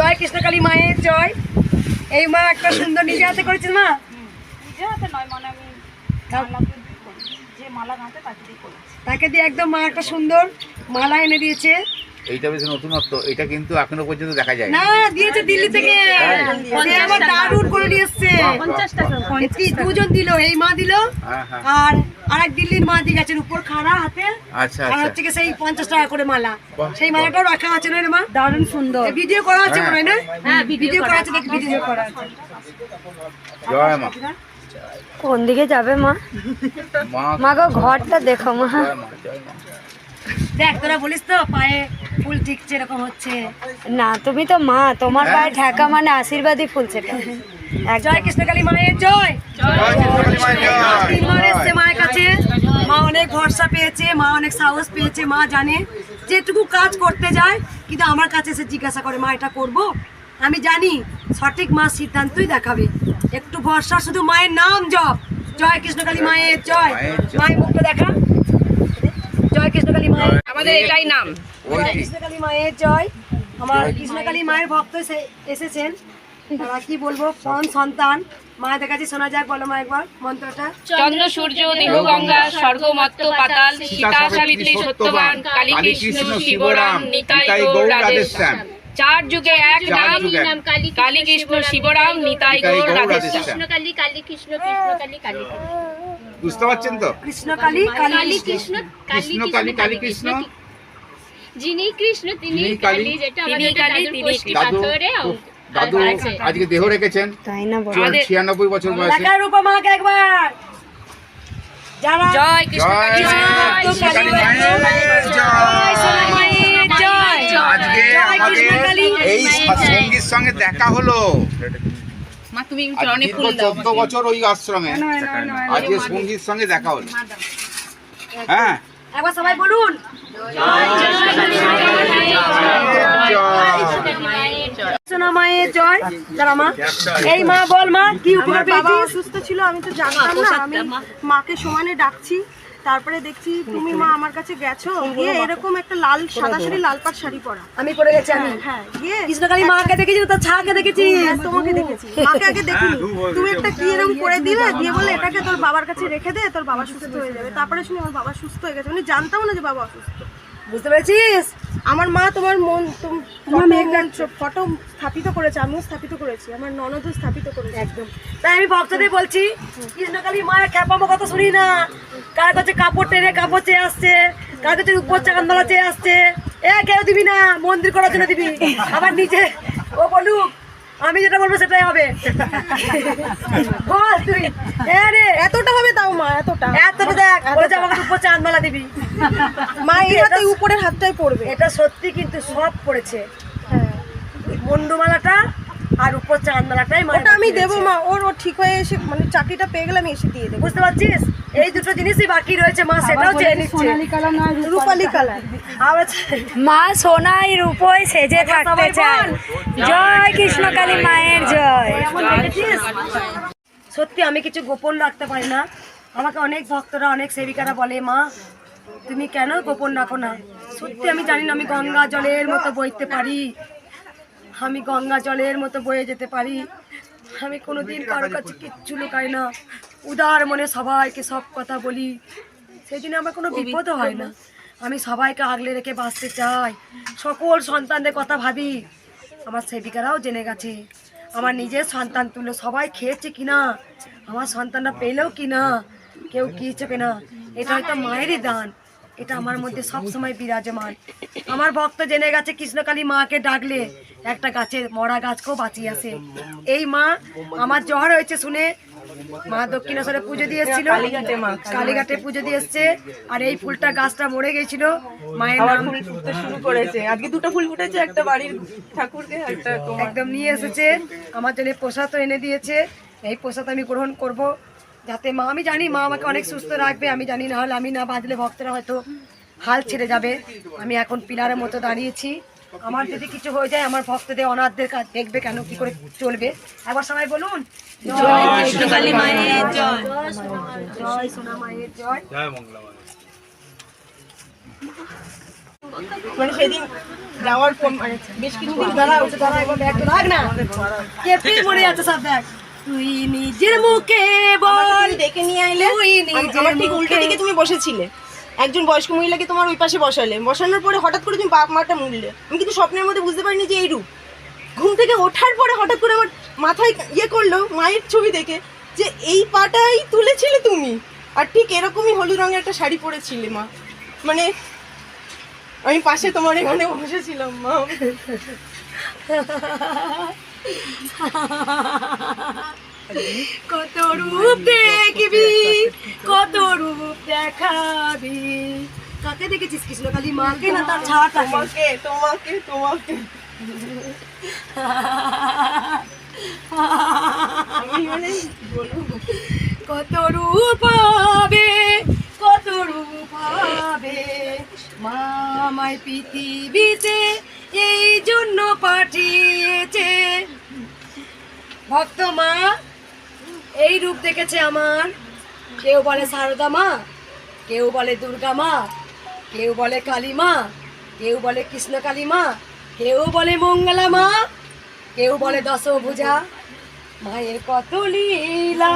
জয় কৃষ্ণকালী মায়ের জয়। এই মা একটা সুন্দর নিজে হাতে করেছেন মা। নিজে হাতে নয় মানে আমি যে মালা গাঁতে তাকে দিয়ে তাকে দিয়ে একদম মা একটা সুন্দর মালা এনে দিয়েছে। এইটা বেশ নতুনত্ব এটা কিন্তু এখনও পর্যন্ত দেখা যায় না দিয়েছে দিল্লি থেকে। আমার দারুণ করে নিয়ে এসছে। পঞ্চাশ টাকা। এটি দুজন দিল এই মা দিল হ্যাঁ হ্যাঁ। আর আরেক দিল্লির মা দিয়ে গেছেন উপর খাড়া হাতে। আচ্ছা আর আচ্ছা। হচ্ছে কি সেই পঞ্চাশ টাকা করে মালা। সেই মালাটাও রাখা আছে না মা? দারুণ সুন্দর। ভিডিও করা আছে মনে হয় না? হ্যাঁ, ভিডিও করা আছে। দেখ ভিডিও করা আছে। জয় মা। কোন দিকে যাবে মা? মা। গো ঘরটা দেখো মা। দেখ তোরা বলিস তো পায়ে ফুল টিকছে এরকম হচ্ছে। না তুমি তো মা তোমার পায়ে ঠেকা মানে আশীর্বাদই ফুল সেটা জয় কৃষ্ণকালী মায়ের জয়। মায়ের জয়। এসছে মায়ের কাছে। মা অনেক ভরসা পেয়েছে মা অনেক সাহস পেয়েছে মা জানে যেটুকু কাজ করতে যায় কিন্তু আমার কাছে এসে জিজ্ঞাসা করে মা এটা করব? আমি জানি সঠিক মা সিদ্ধান্তই দেখাবে। একটু ভরসা শুধু মায়ের নাম জপ। জয় কৃষ্ণকালী মায়ের জয়। মায়ের মুখটা দেখা। কৃষ্ণকালী মায়ের আমাদের এটাই নাম? কৃষ্ণকালী মায়ের জয়। আমার কৃষ্ণকালী মায়ের ভক্ত এসেছেন। তারা কি বলব? কোন সন্তান? মায়ের কাছে শোনা যাক বলো মা একবার মন্ত্রটা। চন্দ্র সূর্য দেহ গঙ্গা স্বর্গ পাতাল সীতা সাবিত্রী সত্যবান কালী কৃষ্ণ শিবরাম নিতাই গৌর রাধেশ্যাম। চার যুগে এক নাম কালী কৃষ্ণ শিবরাম নিতাই গৌর রাধেশ্যাম। রাধেশ্যাম। কালী কালী কৃষ্ণ কৃষ্ণ কালী কালী। বুঝতে পারছেন তো? কৃষ্ণকালী কালী কালী কৃষ্ণ। কৃষ্ণ কালী কালী কৃষ্ণ যিনি কৃষ্ণ তিনি কালী, যেটা তিনি আমাদের কালী, তিনি কোষ্ঠী দাদু পাথরে দাদু আজকে দেহ রেখেছেন। তাই না ছিয়ানব্বই বছর বয়সে। রূপা মাকে একবার। জয় কৃষ্ণ আজকে আমাদের এই সঙ্গীর সঙ্গে দেখা হলো। মা তুমি চরণে ফুল দাও চোদ্দ বছর ওই আশ্রমে। আজকে সঙ্গীর সঙ্গে দেখা হলো। হ্যাঁ। একবার সবাই বলুন। জয় যারা মা এই মা বল মা কি উপকার বাবা পেয়েছিস? অসুস্থ ছিল আমি তো জানতাম না। আমি মাকে সমানে ডাকছি। তারপরে দেখছি তুমি মা আমার কাছে গেছো গিয়ে এরকম একটা লাল সাদা শাড়ি লাল পাট শাড়ি পরা। আমি পরে গেছি আমি। হ্যাঁ গিয়ে কৃষ্ণকালী মাকে দেখেছি তার ছাকে দেখেছি। হ্যাঁ, তোমাকে দেখেছি। মাকে আগে দেখিনি। তুমি একটা কি এরকম করে দিলে? দিয়ে বলে এটাকে তোর বাবার কাছে রেখে দে তোর বাবা সুস্থ হয়ে যাবে। তারপরে শুনি আমার বাবা সুস্থ হয়ে গেছে। মানে জানতাম না যে বাবা অসুস্থ। বুঝতে পেরেছিস? আমার মা তোমার মন ফটো স্থাপিত করেছে আমিও স্থাপিত করেছি আমার ননদও স্থাপিত করেছে। একদম। তাই আমি ভক্তদের বলছি কৃষ্ণকালী মায়ের খ্যাপামো কথা শুনি না। কার কাছে কাপড় টেনে কাপড় চেয়ে আসছে কার কাছে উপর চাকান্দলা চেয়ে আসছে এ কেউ দিবি না মন্দির করার জন্য দিবি। আবার নিজে ও বলুক আমি যেটা বলব সেটাই হবে। বল তুই। হ্যাঁ রে। এতটা হবে তাও মা এতটা। এতটা দেখ বলেছে আমাকে উপর চাঁদমালা দিবি। মা এই হাতে উপরের হাতটাই পড়বে। এটা সত্যি কিন্তু সব পড়েছে। হ্যাঁ। মন্ডুমালাটা আর উপর চাঁদমালাটাই ওটা আমি দেবো মা ওর ও ঠিক হয়ে এসে মানে চাকরিটা পেয়ে গেলে আমি এসে দিয়ে দেবো। বুঝতে পারছিস? এই দুটো জিনিসই বাকি রয়েছে মা সেটাও চেয়ে নিচ্ছে। রূপালি কালার। মা সোনাই রূপই সেজে থাকতে বল। জয় কৃষ্ণকালী মায়ের জয়। সত্যি আমি কিছু গোপন রাখতে পারি না। আমাকে অনেক ভক্তরা অনেক সেবিকারা বলে মা তুমি কেন গোপন রাখো না? সত্যি আমি জানি না আমি গঙ্গা জলের মতো বইতে পারি। আমি গঙ্গা জলের মতো বয়ে যেতে পারি। আমি কোনোদিন কারও কাছে কিচ্ছু লুকাই না। উদার মনে সবাইকে সব কথা বলি। সেই জন্য আমার কোনো বিপদও হয় না। আমি সবাইকে আগলে রেখে বাঁচতে চাই। সকল সন্তানদের কথা ভাবি। আমার সেবিকারাও জেনে গেছে। আমার নিজের সন্তান তুলে সবাই খেয়েছে কিনা? আমার সন্তানরা পেলেও কিনা? কেউ কিচবে না? এটা হয়তো মায়েরই দান। এটা আমার মধ্যে সবসময় বিরাজমান। আমার ভক্ত জেনে গেছে কৃষ্ণকালী মাকে ডাকলে একটা গাছের মরা গাছকেও বাঁচিয়ে আসে। এই মা আমার জ্বর হয়েছে শুনে মা দক্ষিণেশ্বরে পুজো দিয়ে এসেছিল। কালীঘাটে পুজো দিয়ে এসছে। আর এই ফুলটা গাছটা মরে গেছিল। মায়ের নাম ফুটতে শুরু করেছে। আজকে দুটো ফুল ফুটেছে একটা বাড়ির ঠাকুরকে একটা একদম নিয়ে এসেছে। আমার জন্য প্রসাদও এনে দিয়েছে। এই প্রসাদ আমি গ্রহণ করব যাতে মা আমি জানি মা আমাকে অনেক সুস্থ রাখবে। আমি জানি না হলে আমি না বাঁধলে ভক্তরা হয়তো হাল ছেড়ে যাবে। আমি এখন পিলারের মতো দাঁড়িয়েছি। আমার যদি কিছু হয়ে যায় আমার ভক্তদের অনাথদের কাজ দেখবে কেন কি করে চলবে? একবার সবাই বলুন। জয় কৃষ্ণকালী মায়ের জয়। জয়। সোনা মায়ের জয়। মানে সেদিন যাওয়ার পর মানে বেশ কিছুদিন দাঁড়া ওটা দাঁড়া একবার ব্যাগটা রাখ না। কেপি মরে যাচ্ছে সব ব্যাগ তুই নিজের মুখে বল। ডেকে নিয়ে আইলে? তুই নিজের আমার ঠিক উল্টো মুখে- দিকে তুমি বসেছিলে। একজন বয়স্ক মহিলাকে তোমার ওই পাশে বসালে। বসানোর পরে হঠাৎ করে তুমি বাপ মাটা মুড়লে। আমি কিন্তু স্বপ্নের মধ্যে বুঝতে পারিনি যে এই ঘুম থেকে ওঠার পরে হঠাৎ করে আমার মাথায় ইয়ে করল, মায়ের ছবি দেখে, যে এই পাটাই তুলেছিলে তুমি। আর ঠিক এরকমই হলুদ রঙের একটা শাড়ি পরেছিলে মা। মানে আমি পাশে তোমার এখানে বসেছিলাম, মা। কত রূপ দেখবি কত রূপ দেখাবি। কাকে দেখেছিস কৃষ্ণ? কালী মাকে না তার ছাড়াটাকে তোমাকে তোমাকে তোমাকে। মানে কত রূপ হবে কত রূপ হবে। মামায় পৃথিবীতে এই জন্য পাঠিয়েছে। ভক্ত মা এই রূপ দেখেছে আমার। কেউ বলে সারদা মা, কেউ বলে দুর্গা মা, কেউ বলে কালী মা, কেউ বলে কৃষ্ণ কালী মা, কেউ বলে মঙ্গলা মা, কেউ বলে দশভুজা। মায়ের কত লীলা,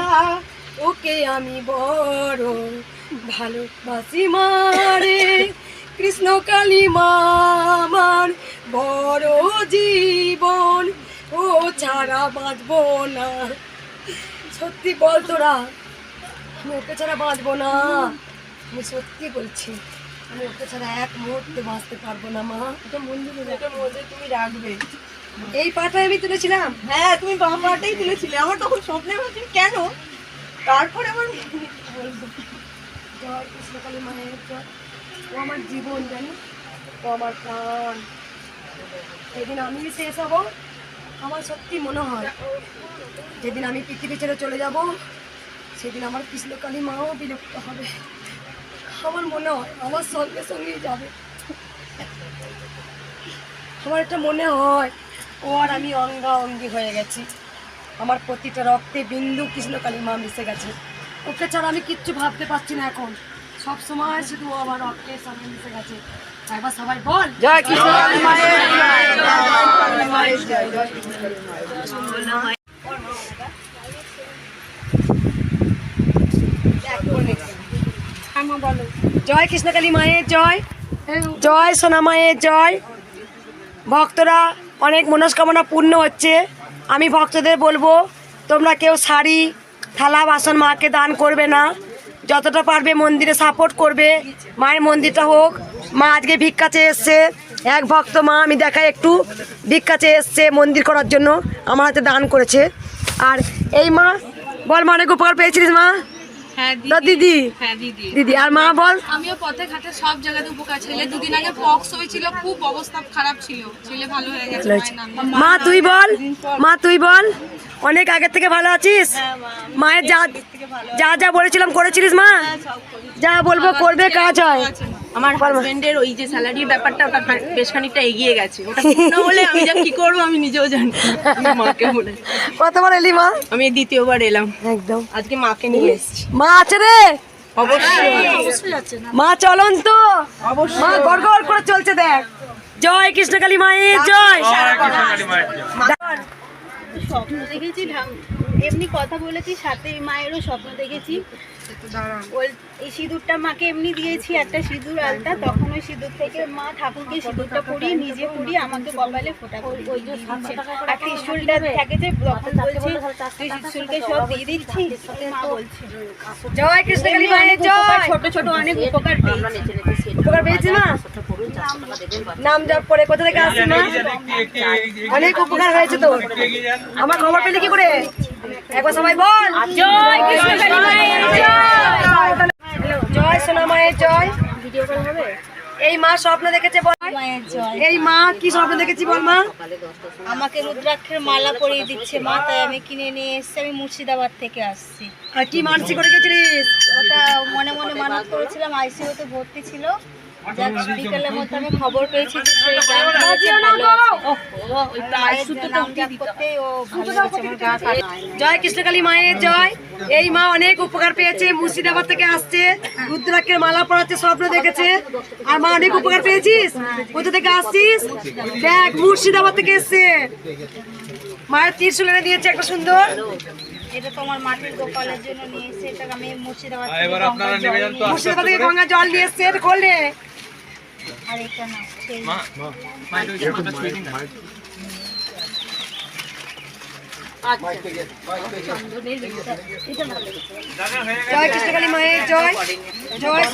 ওকে আমি বড় ভালোবাসি মারে কৃষ্ণ কালী মা আমার বড় জীবন, ও ছাড়া বাঁচবো না। সত্যি বল তোরা। আমি ওকে ছাড়া বাঁচবো না। আমি সত্যি বলছি আমি ওকে ছাড়া এক মুহূর্তে বাঁচতে পারব না মা। এটা মন্দিরে এটার মধ্যে তুমি রাখবে। এই পাটায় আমি তুলেছিলাম। হ্যাঁ তুমি বাম পাটাই তুলেছিলে। আমার তখন স্বপ্নে ভাবছি কেন? তারপরে আমার জয় কৃষ্ণকালী মায়ের জয়। ও আমার জীবন জানি ও আমার প্রাণ। যেদিন আমি শেষ হব আমার সত্যি মনে হয়। যেদিন আমি পৃথিবী ছেড়ে চলে যাব সেদিন আমার কৃষ্ণকালী মাও বিলুপ্ত হবে আমার মনে হয় আমার সঙ্গে সঙ্গেই যাবে আমার একটা মনে হয় ও আর আমি অঙ্গা অঙ্গি হয়ে গেছি আমার প্রতিটা রক্তে বিন্দু কৃষ্ণকালী মা মিশে গেছে ওকে ছাড়া আমি কিচ্ছু ভাবতে পারছি না এখন সব সময় শুধু ও আমার রক্তের সঙ্গে মিশে গেছে একবার সবাই বল জয় কৃষ্ণ জয় কৃষ্ণকালী মায়ের জয়। জয় সোনা মায়ের জয়। ভক্তরা, অনেক মনস্কামনা পূর্ণ হচ্ছে। আমি ভক্তদের বলব, তোমরা কেউ শাড়ি, থালা, বাসন মাকে দান করবে না। যতটা পারবে মন্দিরে সাপোর্ট করবে। মায়ের মন্দিরটা হোক। মা আজকে ভিক্ষা চেয়ে এসছে। এক ভক্ত মা, আমি দেখাই একটু। ভিক্ষা চেয়ে এসছে মন্দির করার জন্য। আমার হাতে দান করেছে। আর এই মা, বল মা, অনেক উপকার পেয়েছিলিস মা। হ্যাঁ দিদি। হ্যাঁ দিদি। দিদি আর মা বল? আমিও পথে ঘাটে সব জায়গাতে উপকার ছেলে। দুদিন আগে পক্স হয়েছিল খুব অবস্থা খারাপ ছিল। ছেলে ভালো হয়ে গেছে মা তুই বল। মা তুই বল। অনেক আগের থেকে ভালো আছিস? মায়ের যা যা যা বলেছিলাম করেছিলিস মা? যা বলব করবে কাজ হয়। আমার হাজবেন্ডের ওই যে স্যালারির ব্যাপারটা ওটা বেশ খানিকটা এগিয়ে গেছে। ওটা না হলে আমি যা কি করব আমি নিজেও জানি মাকে বলে কতবার এলি মা? আমি দ্বিতীয়বার এলাম। একদম। আজকে মাকে নিয়ে এসেছি। মা আছে রে? অবশ্যই। মা চলন তো। মা গড় গড় করে চলছে দেখ। জয় কৃষ্ণকালী মায়ের জয় স্বপ্ন দেখেছি এমনি কথা বলেছি সাথে মায়েরও স্বপ্ন দেখেছি। ওই এই সিঁদুরটা মাকে এমনি দিয়েছি একটা সিঁদুর আলতা তখন ওই সিঁদুর থেকে মা ঠাকুরকে সিঁদুরটা পরিয়ে নিজে পরিয়ে আমাকে কপালে ফোটা ওই যে আর ত্রিশুলটা থাকে যে তখন বলছি তুই ত্রিশুলকে সব দিয়ে দিচ্ছি। মা বলছে জয় কৃষ্ণকালী মায়ের জয়। ছোট ছোট অনেক উপকার পেয়েছি। উপকার পেয়েছি মা? নাম জপ করে কোথা থেকে আসছি না অনেক উপকার হয়েছে তো আমার খবর পেলে কি করে? একবার সবাই বল। জয় মায়ের জয়। জয়। সোনা মায়ের জয়। এই মা স্বপ্ন দেখেছে বল। এই মা কি স্বপ্ন দেখেছি বল মা? আমাকে রুদ্রাক্ষের মালা পরিয়ে দিচ্ছে মা তাই আমি কিনে নিয়ে এসেছি আমি মুর্শিদাবাদ থেকে আসছি। আর কি মানসিক করে গেছিলিস? ওটা মনে মনে মানত করেছিলাম আইসিইউতে ভর্তি ছিল। বিকেলের মধ্যে আমি খবর পেয়েছি যে সে জ্ঞান ফিরেছে, ভালো আছে। মায়ের নাম জাপ করতে ও ভালো আছে আমার গা কাটা জয় কৃষ্ণকালী মায়ের জয়। এই মা অনেক উপকার পেয়েছে মুর্শিদাবাদ থেকে আসছে রুদ্রাক্ষের মালা পরাচ্ছে স্বপ্ন দেখেছে। আর মা অনেক উপকার পেয়েছিস? কোথা থেকে আসছিস? দেখ মুর্শিদাবাদ থেকে এসছে। মায়ের ত্রিশুল এনে দিয়েছে একটা সুন্দর। এটা তোমার মাটির গোপালের জন্য নিয়ে এসে এটা আমি মুর্শিদাবাদ থেকে গঙ্গার জল নিয়ে মুর্শিদাবাদ থেকে গঙ্গা জল নিয়ে এসছে এটা করলে। আর এটা না। জয় কৃষ্ণকালী মায়ের জয়। জয়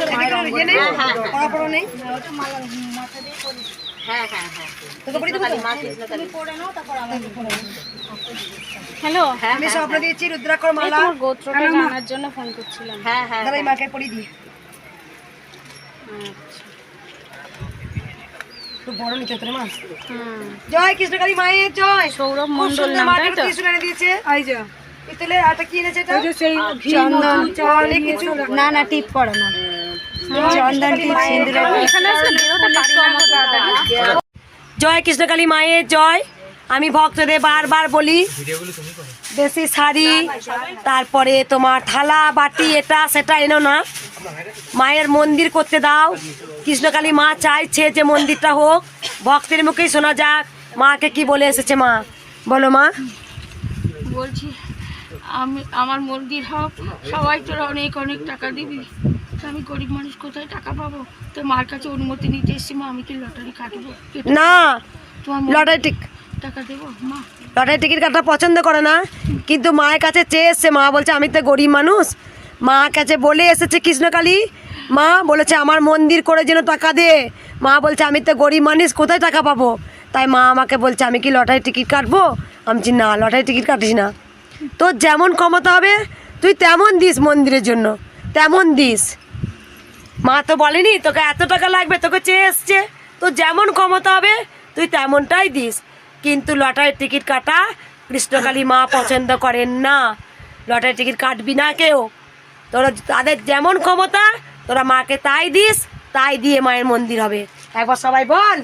নেই পড়াপড়ো নেই? হ্যালো? হ্যাঁ আমি স্বপ্ন দিয়েছি রুদ্রাক্ষর মালা। গোত্রটা জানার জন্য ফোন করছিলাম। হ্যাঁ হ্যাঁ দাদা মাকে পড়ি দিয়ে বড় মা। জয় কৃষ্ণকালী মায়ের জয়। সৌরভ মন্ডল সুন্দর নাম মাকে তাই তো ত্রিশূল দিয়েছে। এই যে পিতলে আটা কি এনেছে এটা? চন্দন অনেক কিছু না না টিপ পড়ে না। চন্দন টিপ সিন্দুর এখানে আজকে বেরোতে পারি না আমাকে তাড়াতাড়ি। জয় কৃষ্ণকালী মায়ের জয়। আমি ভক্তদের বারবার বলি বেশি শাড়ি তারপরে তোমার থালা বাটি এটা সেটা এনো না। মায়ের মন্দির করতে দাও। কৃষ্ণকালী মা চাইছে যে মন্দিরটা হোক। ভক্তের মুখেই শোনা যাক মাকে কি বলে এসেছে মা। বলো মা। বলছি আমি আমার মন্দির হোক সবাই তোরা অনেক অনেক টাকা দিবি। তো আমি গরিব মানুষ কোথায় টাকা পাবো? তো মার কাছে অনুমতি নিতে এসছি মা আমি কি লটারি কাটবো? না তোমার লটারি টাকা দেবো? লটারি টিকিট কাটা পছন্দ করে না, কিন্তু মায়ের কাছে চেয়ে এসছে। মা বলছে, আমি তো গরিব মানুষ। মা কাছে বলে এসেছে কৃষ্ণকালী। মা বলেছে, আমার মন্দির করে যেন টাকা দে। মা বলছে, আমি তো গরিব মানুষ, কোথায় টাকা পাবো? তাই মা আমাকে বলছে, আমি কি লটারি টিকিট কাটবো? আমি না, লটারি টিকিট কাটিস না। তোর যেমন ক্ষমতা হবে, তুই তেমন দিস মন্দিরের জন্য। তেমন দিস। মা তো বলেনি, তোকে এত টাকা লাগবে, তোকে চেয়ে এসছে। তো যেমন ক্ষমতা হবে, তুই তেমনটাই দিস। কিন্তু লটারির টিকিট কাটা কৃষ্ণকালী মা পছন্দ করেন না লটারির টিকিট কাটবি না কেউ তোরা তাদের যেমন ক্ষমতা তোরা মাকে তাই দিস তাই দিয়ে মায়ের মন্দির হবে একবার সবাই বল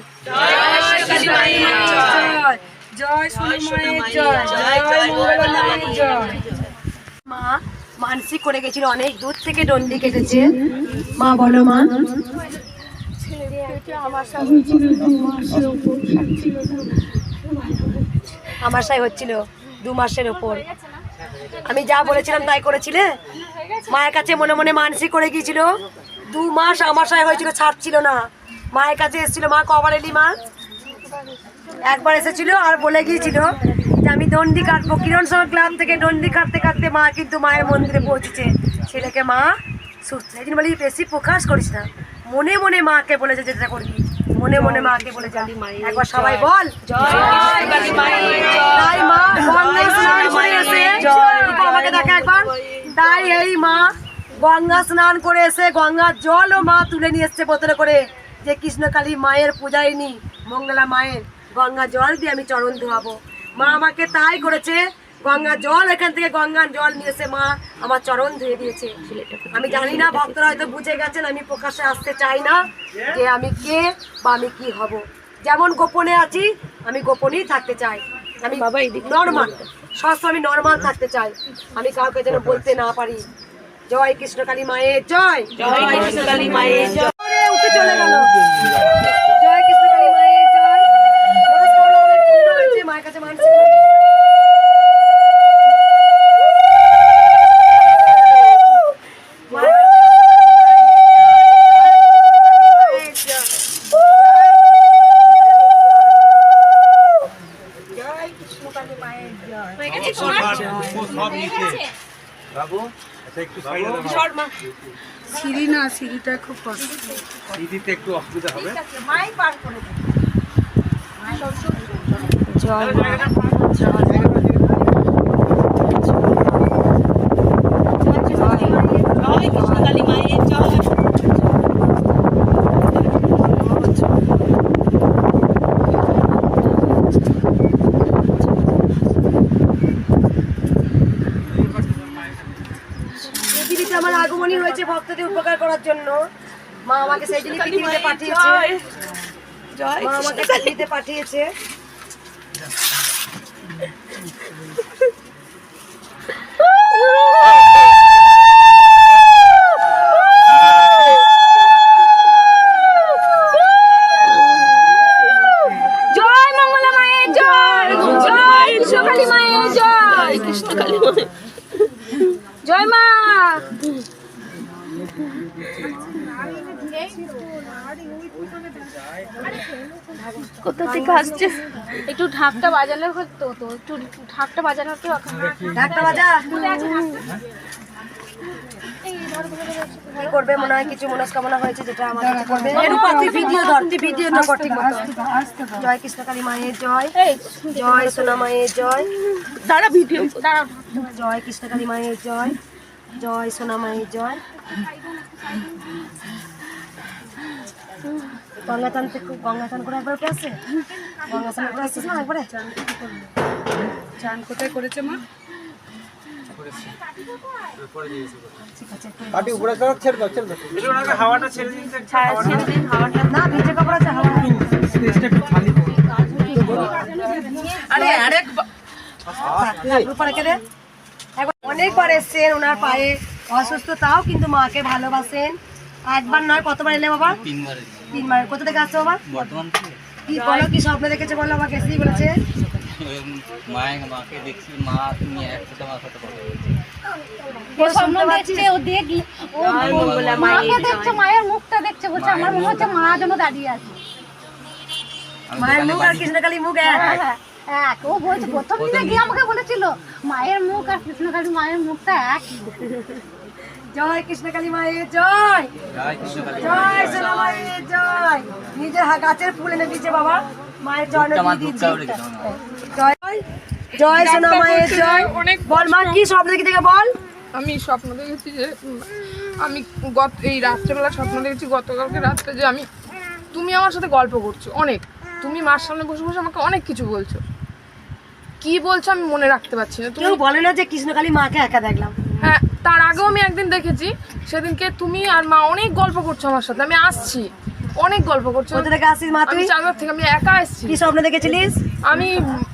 মা মানসিক করে গেছিল অনেক দূর থেকে ডন্ডি কেটেছে মা বলো মা আমার সাই হচ্ছিল দু মাসের ওপর। আমি যা বলেছিলাম তাই করেছিলে। মায়ের কাছে মনে মনে মানসিক করে গিয়েছিল। দু মাস আমার সাই হয়েছিল, ছাড়ছিল না। মায়ের কাছে এসেছিল, মা কবার এলি মা? একবার এসেছিল আর বলে গিয়েছিল যে আমি দণ্ডি কাটবো। কিরণ সঙ্গে ক্লাব থেকে দণ্ডি কাটতে কাটতে মা কিন্তু মায়ের মন্দিরে পৌঁছেছে। ছেলেকে মা সুস্থ একদিন বলি, বেশি প্রকাশ করিস না। মনে মনে মাকে বলেছে যেটা করবি। মনে মনে মাকে বলে যাবি একবার সবাই বল। তাই মা গঙ্গায় স্নান করে এসে রূপা আমাকে দেখা একবার তাই এই মা গঙ্গা স্নান করে এসে গঙ্গার জলও মা তুলে নিয়ে এসছে বোতলে করে। যে কৃষ্ণকালী মায়ের পূজারিনী মঙ্গলা মায়ের গঙ্গা জল দিয়ে আমি চরণ ধোয়াবো। মা আমাকে তাই করেছে গঙ্গা জল এখান থেকে গঙ্গার জল নিয়ে এসে মা আমার চরণ ধুয়ে দিয়েছে। আমি জানি না ভক্তরা হয়তো বুঝে গেছেন আমি প্রকাশ্যে আসতে চাই না যে আমি কে বা আমি কি হব। যেমন গোপনে আছি আমি গোপনেই থাকতে চাই। আমি নর্মাল সবসময় আমি নর্মাল থাকতে চাই। আমি কাউকে যেন বলতে না পারি। জয় কৃষ্ণকালী মায়ের জয়। জয় কৃষ্ণকালী মায়ের জয়। উঠে চলে গেল জয় কৃষ্ণকালী মায়ের জয় মনস্কামনা অনেক পূর্ণ হয়েছে, মায়ের কাছে মানসিক সিঁড়ি না সিঁড়িটা খুব কষ্ট। সিঁড়িতে একটু অসুবিধা হবে। জয় কৃষ্ণকালী মায়ের জয় জন্য সেই দিনই পৃথিবীতে পাঠিয়েছে। মা আমাকে পৃথিবীতে পাঠিয়েছে। জয় মঙ্গলা মায়ের জয়। জয় কৃষ্ণকালী মায়ের জয়। কৃষ্ণকালী মায়ের জয় মা কোথা থেকে আসছে? একটু ঢাকটা বাজালে হতো তো একটু ঢাকটা বাজানো তো ডাক্তার বাজা। কি করবে মনে হয়? কিছু মনস্কামনা হয়েছে যেটা আমাদের করবে। রূপা তুই ভিডিও ধর তুই ভিডিও না কর ঠিক মতো। জয় কৃষ্ণকালী মায়ের জয়। জয় সোনা মায়ের জয়। দাঁড়া ভিডিও দাঁড়া। জয় কৃষ্ণকালী মায়ের জয়। জয় সোনা মায়ের জয়। গঙ্গা চান থেকে গঙ্গা চান করে একবার করে আসছিস না একবারে? চান কোথায় করেছে মা? না ভিজে কাপড় আছে আরে আরেক অনেকবার এসছেন ওনার পায়ে। অসুস্থ তাও কিন্তু মাকে ভালোবাসেন। একবার নয় কতবার এলে বাবা? তিনবার তিনবার কোথা থেকে আসছো বাবা? বর্তমান কি বলো কি স্বপ্ন দেখেছে বলো আমাকে এসেই বলেছে? মায়ের মাকে দেখছি মা তুমি একসাথে আমার সাথে কথা বলছি। দেখছে ও দেখি ও মাকে দেখছে মায়ের মুখটা দেখছে বলছে আমার মনে হচ্ছে মা যেন দাঁড়িয়ে আছে। মায়ের মুখ আর কৃষ্ণকালী মুখ এক। এক। ও বলছে প্রথম দিনে গিয়ে আমাকে বলেছিল মায়ের মুখ আর কৃষ্ণকালী মায়ের মুখটা এক। জয় কৃষ্ণকালী মায়ের জয়। জয় কৃষ্ণকালী জয় সোনা মায়ের জয়। নিজের গাছের ফুল এনে দিচ্ছে বাবা। মায়ের না। জয় জয় সোনা মায়ের জয়। অনেক বল মা কি স্বপ্ন দেখি থেকে বল। আমি স্বপ্ন দেখেছি যে আমি গত এই রাত্রেবেলা স্বপ্ন দেখেছি গতকালকে রাত্রে যে আমি তুমি আমার সাথে গল্প করছ অনেক। তুমি মার সামনে বসে বসে আমাকে অনেক কিছু বলছো। কি বলছো আমি মনে রাখতে পারছি না। তুমি বলে না যে কৃষ্ণকালী মাকে একা দেখলাম। হ্যাঁ তার আগেও আমি একদিন দেখেছি সেদিনকে তুমি আর মা অনেক গল্প করছ আমার সাথে আমি আসছি অনেক গল্প করছ। কোথা থেকে আসিস মা আমি তুই? চাকদার থেকে আমি একা এসেছি। কি স্বপ্ন দেখেছিলিস? আমি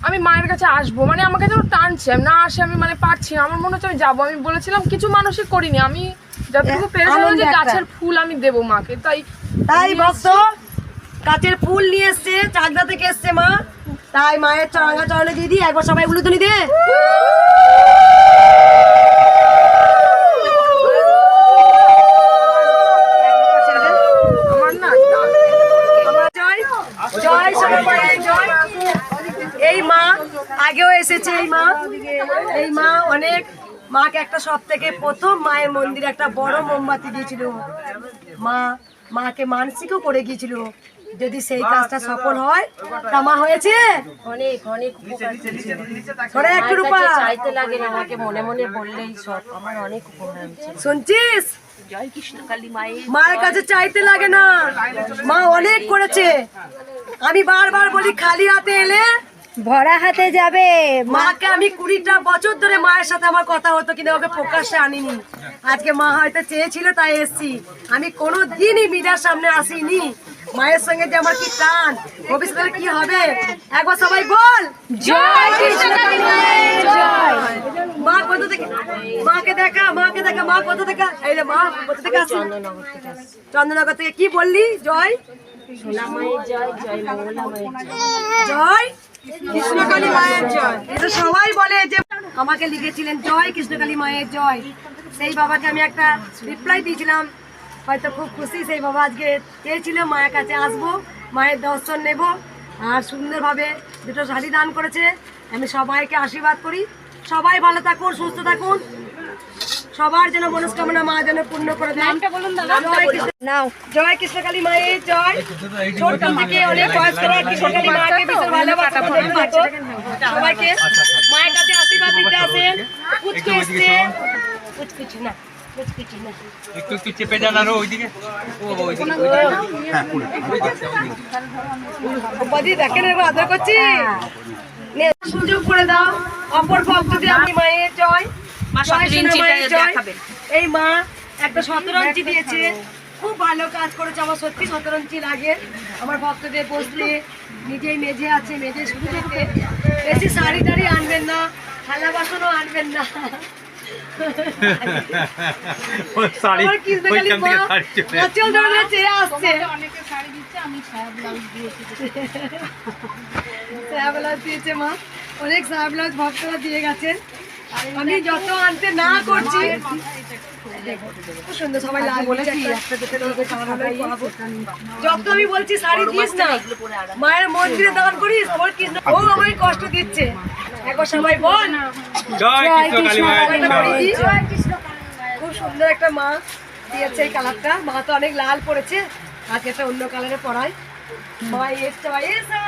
আমি মায়ের কাছে আসব মানে আমাকে যেন টানছে না আসে আমি মানে পারছি না। আমার মনে হচ্ছে আমি যাব আমি বলেছিলাম কিছু মানুষই করিনি আমি যতটুকু পেরেছিলাম যে গাছের ফুল আমি দেবো মাকে তাই তাই ভক্ত গাছের ফুল নিয়ে এসছে চাকদা থেকে এসছে মা। তাই মায়ের চরঙ্গা চরণে দিদি একবার সবাই উলুতুনি দে আমার না আমার জয় জয় সোনা মায়ের জয় এই মা আগেও এসেছে এই মা। এই মা অনেক মাকে একটা সব থেকে প্রথম মায়ের মন্দিরে একটা বড় মোমবাতি দিয়েছিল। মা মাকে মানসিকও করে গিয়েছিল। যদি সেই কাজটা সফল হয় তা মা হয়েছে? অনেক অনেক একটু রূপা। চাইতে লাগে না আমাকে মনে মনে বললেই সব। আমার অনেক উপকার শুনছিস? জয় কৃষ্ণকালী মায়ের মায়ের কাছে চাইতে লাগে না। মা অনেক করেছে। আমি বারবার বলি খালি হাতে এলে ভরা হাতে যাবে। মাকে আমি কুড়িটা বছর ধরে মায়ের সাথে আমার কথা হতো কিন্তু ওকে প্রকাশ্যে আনিনি। আজকে মা হয়তো চেয়েছিল তাই এসছি। আমি কোনো দিনই মিডিয়ার সামনে আসিনি। মায়ের সঙ্গে যে আমার কি টান ভবিষ্যতে কি হবে? একবার সবাই বল। জয় মা কোথা থেকে মাকে দেখা মাকে দেখা মা কোথা থেকে এই মা কোথা থেকে আসছি চন্দননগর থেকে কি বললি? জয়। জয়। জয়। কৃষ্ণকালী মায়ের জয়। এটা সবাই বলে যে আমাকে লিখেছিলেন, জয় কৃষ্ণকালী মায়ের জয়। সেই বাবাকে আমি একটা রিপ্লাই দিয়েছিলাম। হয়তো খুব খুশি সেই বাবা আজকে চেয়েছিল, মায়ের কাছে আসব, মায়ের দর্শন নেব। আর সুন্দরভাবে দুটো শাড়ি দান করেছে। আমি সবাইকে আশীর্বাদ করি। সবাই ভালো থাকুন, সুস্থ থাকুন। সবার যেন মনস্কামনা মা যেন পূর্ণ করে দেন জয় কৃষ্ণ নাও জয় কৃষ্ণকালী মায়ের জয় ছোট থেকে অনেক বয়স্করা কৃষ্ণকালী মাকে ভীষণ ভালোবাসা করে সবাইকে মায়ের কাছে আশীর্বাদ দিতে আসেন কুচকে এসছে কুচকুচি না একটু একটু চেপে যান আরও ওইদিকে ও বাবা, ওইদিকে হ্যাঁ পুরো বদি দেখেন এবার আদর করছি সুযোগ করে দাও অপর ভক্তদের আমি মায়ের জয় এই মা একটা সতেরো ইঞ্চি দিয়েছে। খুব ভালো কাজ করেছে আমার সত্যি শতরঞ্চি লাগে। আমার ভক্তদের বসতে নিজেই মেঝে আছে মেঝে বেশি শাড়ি টাড়ি আনবেন না থালা বাসনও আনবেন না। অনেকে শাড়ি দিচ্ছে আমি ছায়া ব্লাউজ দিয়েছি। সায়া ব্লাউজ দিয়েছে মা। অনেক সায়া ব্লাউজ ভক্তরা দিয়ে গেছেন। আমি যত আনতে না করছি। সুন্দর সবাই লাল বলেছি। যত আমি বলছি শাড়ি দিস না। মায়ের মন্দিরে দান করিস আমার কৃষ্ণ ও আমায় কষ্ট দিচ্ছে। একবার সবাই বল। খুব সুন্দর একটা মা দিয়েছে এই কালারটা। মা তো অনেক লাল পড়েছে আজকে একটা অন্য কালারে পরায়। মা এসছে মা এসো।